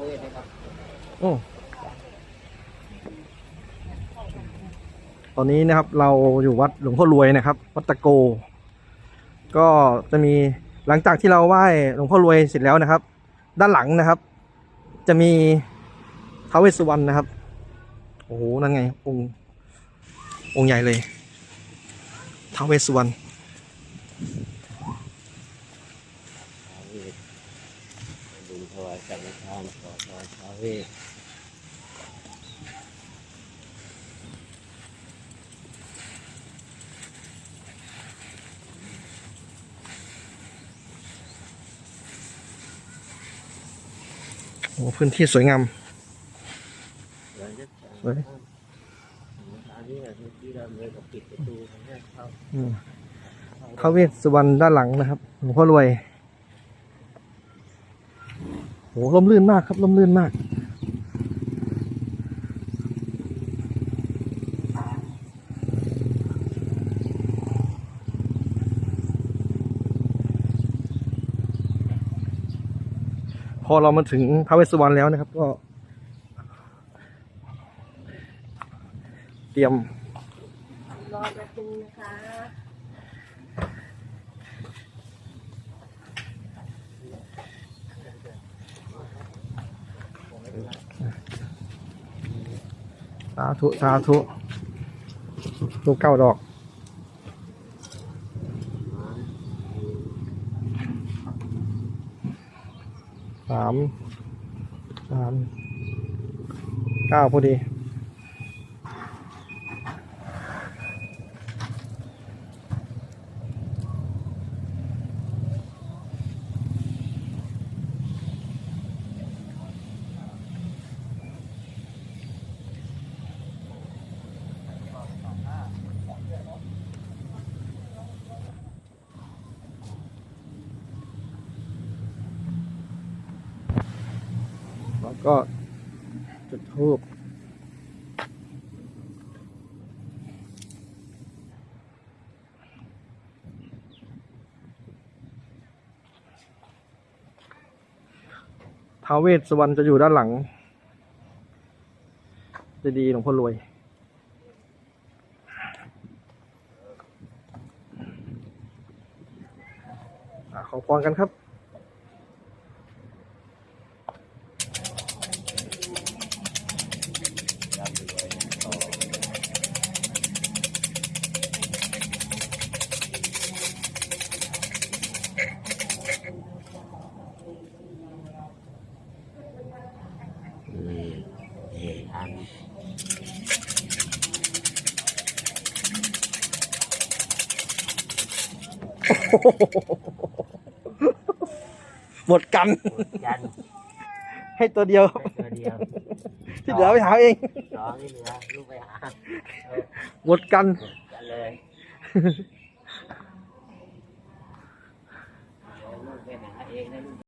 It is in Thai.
เวทนะครับ โอ้ตอนนี้นะครับเราอยู่วัดหลวงพ่อรวยนะครับ วัดตะโก ก็จะมีหลังจากที่เราไหว้หลวงพ่อรวยเสร็จแล้วนะครับ ด้านหลังนะครับ จะมีท้าวเวสสุวรรณนะครับโอ้โหนั่นไงองค์องค์ใหญ่เลยท้าวเวสสุวรรณ เวท บุญถวายสังฆทานขอถวายพระเวทโอ้โหพื้นที่สวยงามเราจะเฮ้ยอันนี้ที่เราเลยก็ปิดประตูให้เข้าอืมท้าวเวสสุวรรณด้านหลังนะครับหลวงพ่อรวย โหร่มรื่นมากครับร่มรื่นมาก พอเรามาถึงท้าวเวสสุวรรณแล้วนะครับ ก็ เตรียมรอประตูนะคะาธุ สาธุลูกเก้าดอก สาม สาม เก้าพอดี ก็จุดทูบท้าวเวสสวรรณจะอยู่ด้านหลัง จะดีหลวงพ่อรวย ขอพรกันครับ หมดกัน ยันให้ตัวเดียวครับตัวเดียวที่เหลือไปหาเอง สองที่เหลือลูกไปหาเออหมดกัน กันเลย